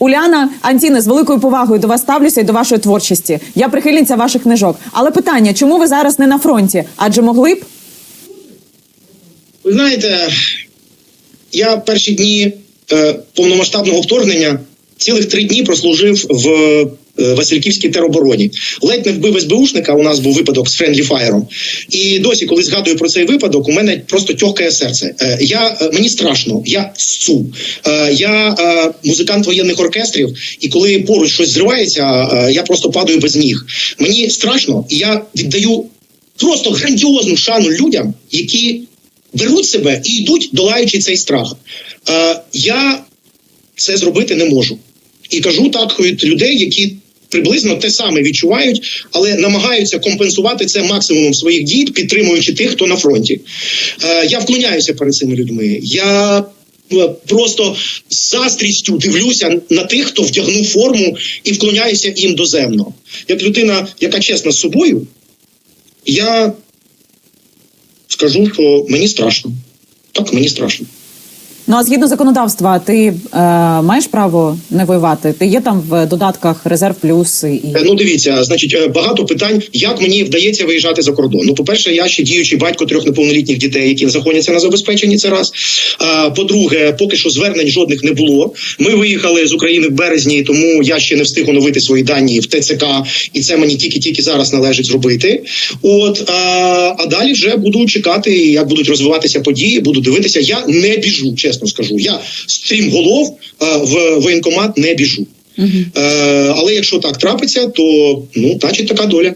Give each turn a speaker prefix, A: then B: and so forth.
A: Уляна Антіне, з великою повагою до вас ставлюся і до вашої творчості. Я прихильниця ваших книжок. Але питання, чому ви зараз не на фронті? Адже могли б?
B: Ви знаєте, я перші дні е, повномасштабного вторгнення цілих три дні прослужив в Васильківській теробороні. Ледь не вбив СБУшника. У нас був випадок з Френдлі Фаєром. І досі, коли згадую про цей випадок, у мене просто тьохкає серце. Е, я е, мені страшно, я сцу. Е, я е, музикант воєнних оркестрів, і коли поруч щось зривається, е, я просто падаю без ніг. Мені страшно, і я віддаю просто грандіозну шану людям, які беруть себе і йдуть, долаючи цей страх. Е, я це зробити не можу. І кажу так від людей, які приблизно те саме відчувають, але намагаються компенсувати це максимумом своїх дій, підтримуючи тих, хто на фронті. Е, я вклоняюся перед цими людьми. Я е, просто з заздрістю дивлюся на тих, хто вдягнув форму і вклоняюся їм доземно. Як людина, яка чесна з собою, я скажу, що мені страшно. Так, мені страшно.
A: Ну а згідно законодавства, ти е, маєш право не воювати? Ти є там в додатках резерв плюс і
B: Е, Ну, дивіться, значить, е, багато питань, як мені вдається виїжджати за кордон. Ну, по-перше, я ще діючий батько трьох неповнолітніх дітей, які знаходяться на забезпеченні. Це раз. А, по-друге, поки що звернень жодних не було. Ми виїхали з України в березні, тому я ще не встиг оновити свої дані в ТЦК, і це мені тільки-тільки зараз належить зробити. От а далі вже буду чекати, як будуть розвиватися події. Буду дивитися. Я не біжу, чесно скажу. Я стрім голов в воєнкомат не біжу. Угу. але якщо так трапиться, то ну, значить така доля.